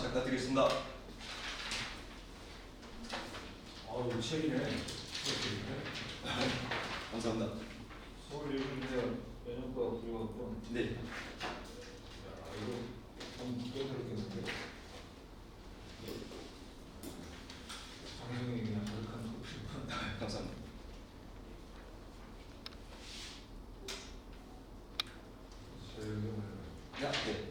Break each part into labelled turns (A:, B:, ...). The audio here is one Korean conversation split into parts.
A: 잘 부탁드리겠습니다.
B: 아우 책이네.
A: 감사합니다.
B: 서울 일본대학 면역과 불교학번.
A: 네.
B: 야 이거 좀 깨달았겠는데. 장성이 그냥 자극한 커피만.
A: 감사합니다.
B: 설명을.
A: 야, 네.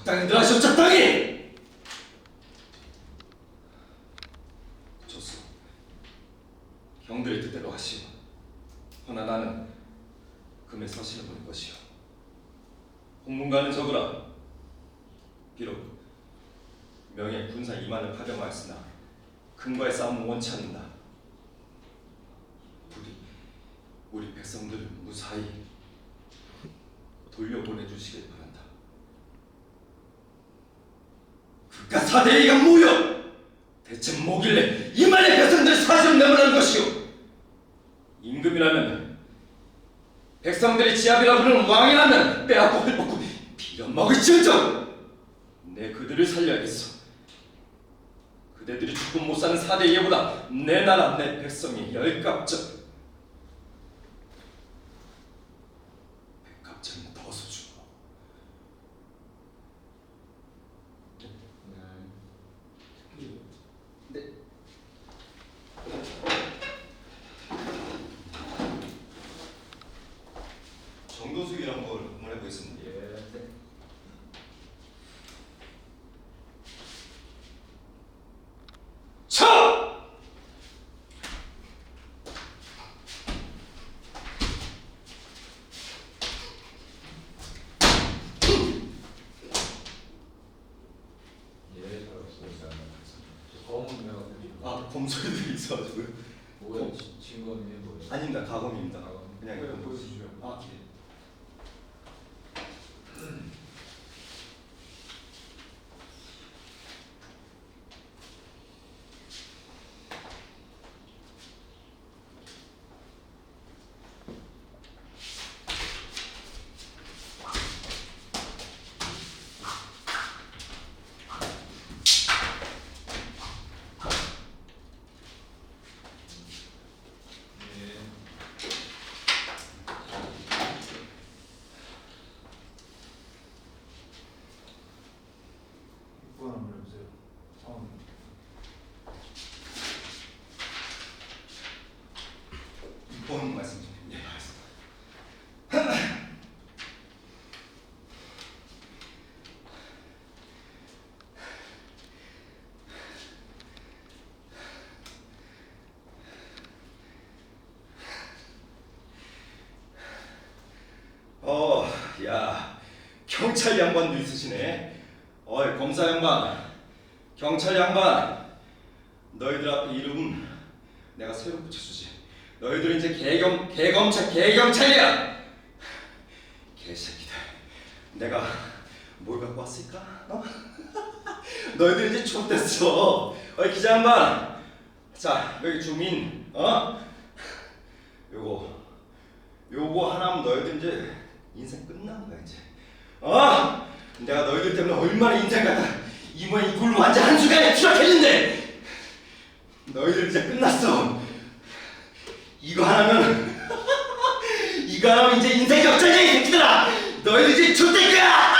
A: 적당히들 하시오, 적당히! 좋소. 형들의 뜻대로 하시오. 허나 나는 금의 서신을 보낼 것이오. 홍문관은 적으라. 비록 명예 군사 이만을 파병하였으나 금과의 싸움은 원치 않는다. 우리 우리 백성들을 무사히 돌려보내주시길 바란다. 그깟 사대이가 뭐여? 대체 뭐길래 이만의 백성들 사실을 내보내는 것이오? 임금이라면 백성들이 지압이라 부르는 왕이라면 빼앗고 헐벗고 빌어먹을 지언정 내 그들을 살려야겠어. 그대들이 죽고 못 사는 사대 예보다 내 나라 내 백성이 열값전 백값전이 더 소중하고
B: 특히
A: 네. 정도수기란 걸 한번 해보겠습니다.
B: 예.
A: 차!
B: 예 잘했습니다. 내가 드리고.
A: 아 검소리들이 있어가지고요.
B: 뭐야 지- 증거는 뭐야?
A: 아닙니다. 가검입니다.
B: 가검.
A: 그냥
B: 보여-
A: 이건
B: 보여주시죠.
A: 아 예.
B: 예. 보세요. 상황.
A: 이번 말씀 좀. 예, 알겠습니다. 어, 야, 경찰 양반도 있으시네. 어이, 검사 양반, 경찰 양반, 너희들 앞에 이름 내가 새로 붙여주지. 너희들 이제 개경 개검찰 개경찰이야. 개새끼들, 내가 뭘 갖고 왔을까? 어? 너희들 이제 좆됐어. 어이 기자 양반, 자 여기 주민, 어? 요거 요거 하나면 너희들 이제 인생 끝난 거야 이제. 어? 내가 너희들 때문에 얼마나 인생 같아. 이 모양 이 굴로 완전 한 순간에 추락했는데 너희들 이제 끝났어. 이거 하나면 이거 하나면 이제 인생 역전이야 이 새끼들아. 너희들 이제 좆될 거야.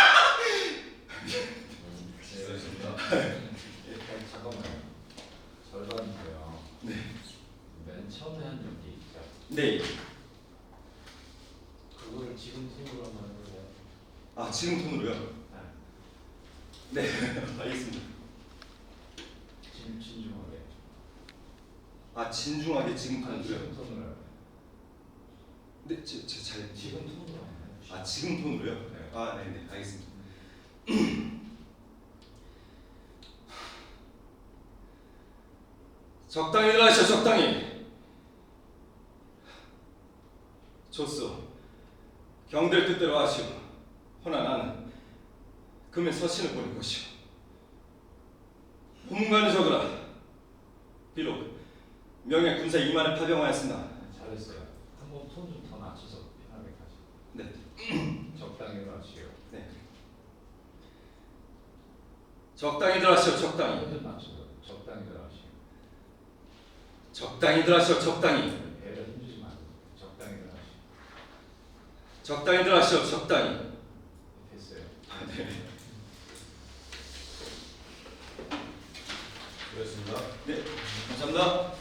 B: 네, 알겠습니다. 아니, 잠깐만요. 절반인데요.
A: 네.
B: 맨 처음에 한 얘기 있죠.
A: 네.
B: 그거를 지금 생각으로 한번 해볼래요?
A: 아 지금 톤으로요?
B: 네.
A: 네. 알겠습니다.
B: 진, 진중하게.
A: 아 진중하게 지금 톤으로요?
B: 지금 톤으로.
A: 네, 제잘
B: 지금 톤으로.
A: 아 지금 톤으로요?
B: 네.
A: 아 네 네 알겠습니다. 적당히들 하시오 적당히. 좋소. 경들 뜻대로 하시오. 허나 나는 금의 서신을 보낼 것이오. 홍문관을 적으라. 명예 군사 2만을 파병하였습니다.
B: 잘했어요. 한번 톤좀더 낮춰서 편하게 가시.
A: 네.
B: 적당히 하시오.
A: 네. 적당히들 하시오. 적당히.
B: 톤좀 낮춰서 적당히 들어가시오.
A: 적당히들 하시오. 적당히.
B: 배를 힘주지 말고 적당히 들어가시오.
A: 적당히들 하시오. 적당히.
B: 됐어요.
A: 네.
C: 그렇습니다.
A: 네. 감사합니다.